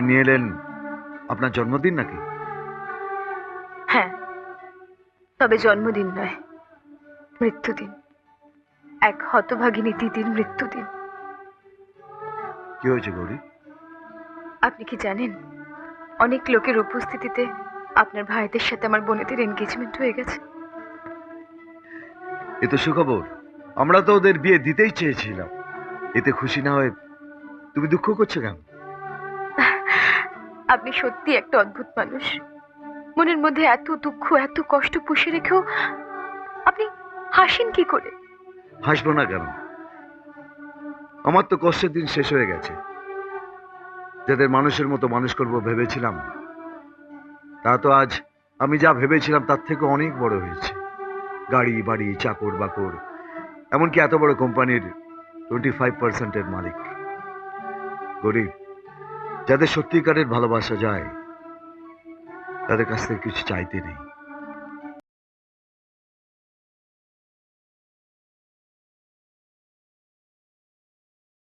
খাবার নিয়ে এলেন আপনার জন্মদিন নাকি? হ্যাঁ তবে জন্মদিন নয় মৃত্যুদিন। এক হতভাগিনী দিদির মৃত্যুদিন। কি হয়েছে গৌরী? আপনি কি জানেন অনেক লোকের উপস্থিতিতে আপনার ভাইদের সাথে আমার বোনেদের এনগেজমেন্ট হয়ে গেছে। এ তো সুখবর। আমরা তো ওদের বিয়ে দিতেই চেয়েছিলাম। এতে খুশি না হয়ে তুমি দুঃখ করছ কেন? আপনি সত্যি একটা অদ্ভুত মানুষ। মনের মধ্যে এত দুঃখ, এত কষ্ট পুষে রেখেও আপনি হাসেন কি করে? হাসবো না কেন? আমার তো কষ্টের দিন শেষ হয়ে গেছে। যাদের মানুষের মতো মানুষ করব ভেবেছিলাম, তা তো আজ আমি যা ভেবেছিলাম তার থেকে অনেক বড় হয়েছে। গাড়ি, বাড়ি, চাকর, বাকর, এমনকি এত বড় কোম্পানির টোয়েন্টি ফাইভ পার্সেন্টের মালিক। গরিব যাদের সত্যিকারের ভালোবাসা যায় তাদের কাছ থেকে কিছু চাইতে নেই।